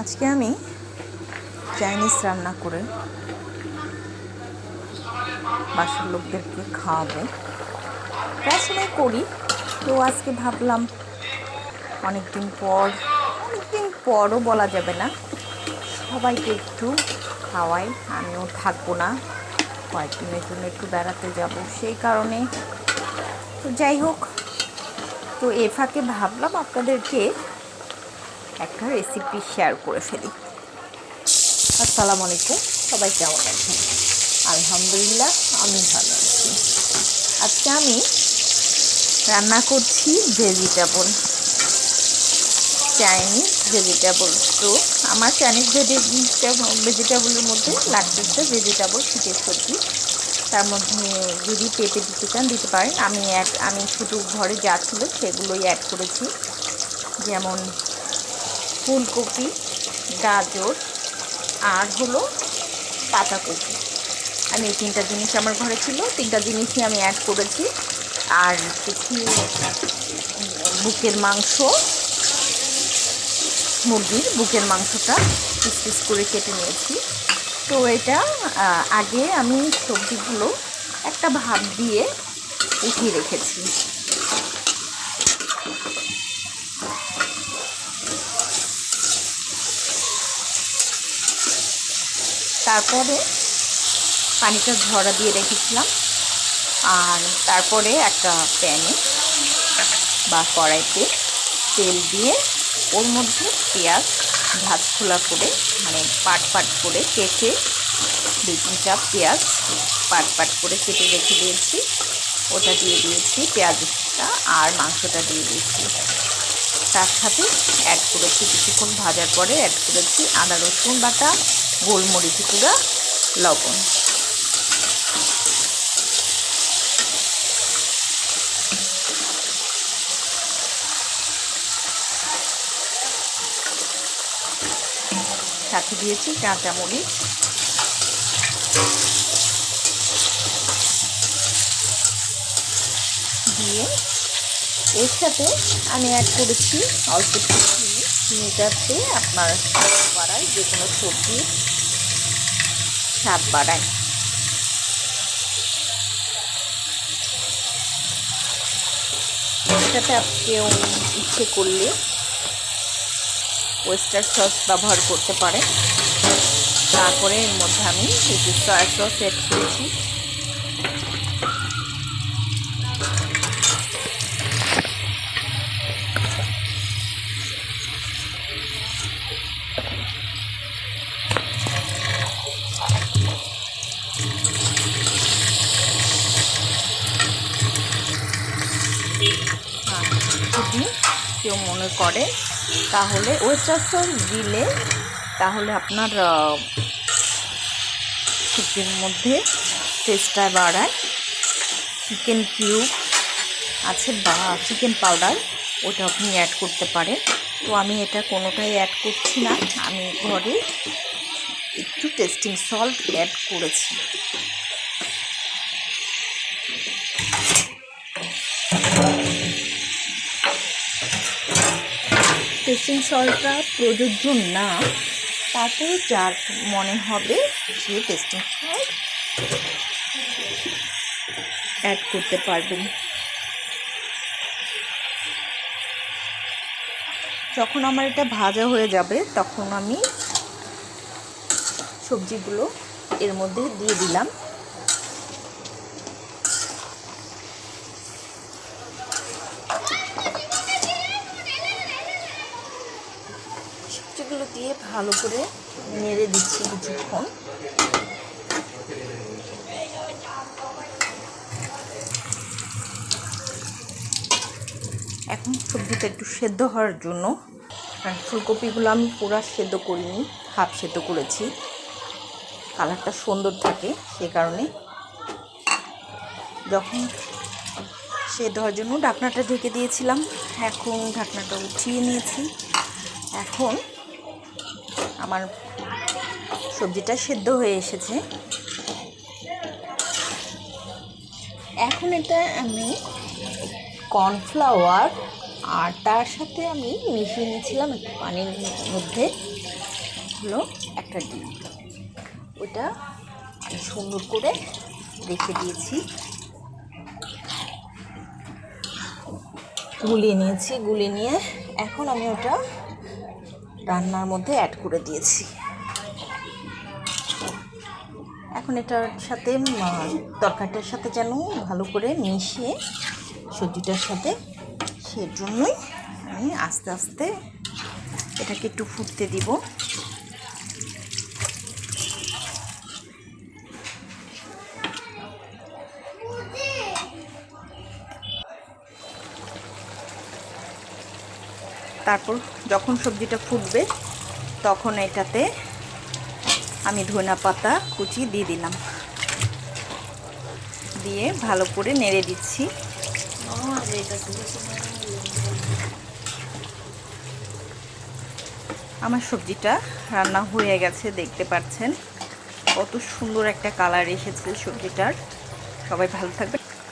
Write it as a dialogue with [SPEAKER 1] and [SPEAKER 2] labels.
[SPEAKER 1] আজকে আমি চাইনিজ রান্না করে বাসার লোকদেরকে খাওয়াবো। প্রায় করি। তো আজকে ভাবলাম অনেকদিন পর, অনেকদিন পরও বলা যাবে না, সবাইকে একটু খাওয়াই। আমিও থাকব না। কয়েকদিনের জন্য একটু বেড়াতে যাব। সেই কারণে তো যাই হোক, তো এ ফাঁকে ভাবলাম আপনাদেরকে একটা রেসিপি শেয়ার করে ফেলি। আসসালামু আলাইকুম, সবাই কেমন আছেন? আলহামদুলিল্লাহ, আমি ভালো আছি। আজকে আমি রান্না করছি ভেজিটেবল চাইনিজ ভেজিটেবল তো আমার চাইনিজ ভেজিটেবল ভেজিটেবলের মধ্যে লাগতেছে ভেজিটেবল শীতের সবজি। তার মধ্যে যদি পেঁপে দিতে চান, দিতে পারেন। আমি এক, আমি শুধু ঘরে যা ছিল সেগুলোই অ্যাড করেছি। যেমন ফুলকপি, গাজর, আর হলো পাতাকপি। আমি এই তিনটা জিনিস আমার ঘরে ছিল, তিনটা জিনিসই আমি অ্যাড করেছি। আর কিছু বুকের মাংস, মুরগির বুকের মাংসটা পিস পিস করে কেটে নিয়েছি। তো এটা আগে আমি সবজিগুলো একটা ভাত দিয়ে উঠিয়ে রেখেছি। তারপরে পানিটা ঝরা দিয়ে রেখেছিলাম। আর তারপরে একটা প্যানে বা কড়াইতে তেল দিয়ে ওর মধ্যে পেঁয়াজ ভাজ খোলা করে মানে পাট পাট করে কেটে দুই তিন চাপ পেঁয়াজ পাট পাট করে কেটে রেখে দিয়েছি। ওটা দিয়ে দিয়েছি পেঁয়াজটা আর মাংসটা দিয়ে দিয়েছি। তার সাথে অ্যাড করেছি কিছুক্ষণ ভাজার পরে অ্যাড করেছি আদা রসুন বাটা গোলমরিচ গুঁড়া লবণ। সাথে দিয়েছি কাঁচামরিচ। দিয়ে এর সাথে আমি অ্যাড করেছি অল্প চিনি। আপনার বাড়ায় যে কোনো সবজির স্বাদ বাড়ায়। সাথে কেউ ইচ্ছে করলে ওয়েস্টার সস ব্যবহার করতে পারে তারপরে এর মধ্যে আমি একটু সয়া সস অ্যাড করেছি হ্যাঁ, যদি কেউ মনে করে, তাহলে ওয়েস্টার দিলে তাহলে আপনার চিকেন মধ্যে টেস্টটা বাড়ায়। চিকেন কিউব আছে বা চিকেন পাউডার ওটা আপনি অ্যাড করতে পারেন। তো আমি এটা কোনোটাই অ্যাড করছি না, আমি ঘরে একটু টেস্টিং সল্ট অ্যাড করেছি। টেস্টিং সল্টটা প্রযোজ্য না তারপরে যার মনে হবে সে টেস্টিং সল্ট অ্যাড করতে পারবেন। যখন আমার এটা ভাজা হয়ে যাবে, তখন আমি সবজিগুলো এর মধ্যে দিয়ে দিলাম সবজিগুলো দিয়ে ভালো করে নেড়ে দিচ্ছি কিছুক্ষণ। এখন সবজিটা একটু সেদ্ধ হওয়ার জন্য আর ফুলকপিগুলো আমি পুরা সেদ্ধ করিনি, হাফ সেদ্ধ করেছি। কালারটা সুন্দর থাকে সে কারণে। যখন সেদ্ধ হওয়ার জন্য ঢাকনাটা ঢেকে দিয়েছিলাম, এখন ঢাকনাটা উঠিয়ে নিয়েছি। এখন আমার সবজিটা সেদ্ধ হয়ে এসেছে। এখন এটা আমি কর্নফ্লাওয়ার আর তার সাথে আমি মিশিয়ে নিয়েছিলাম একটু পানির মধ্যে। হলো একটা ডিম। ওটা সুন্দর করে রেখে দিয়েছি। গুলিয়ে নিয়েছি, গুলিয়ে নিয়ে এখন আমি ওটা রান্নার মধ্যে অ্যাড করে দিয়েছি। এখন এটার সাথে তরকারিটার সাথে যেন ভালো করে মিশিয়ে সবজিটার সাথে, সেজন্যই আমি আস্তে আস্তে এটাকে একটু ফুটতে দিব। তারপর যখন সবজিটা ফুটবে, তখন এটাতে আমি ধনা পাতা, কুচি দিয়ে দিলাম। দিয়ে ভালো করে নেড়ে দিচ্ছি। আমার সবজিটা রান্না হয়ে গেছে, দেখতে পাচ্ছেন। কত সুন্দর একটা কালার এসেছে সবজিটার। সবাই ভালো থাকবে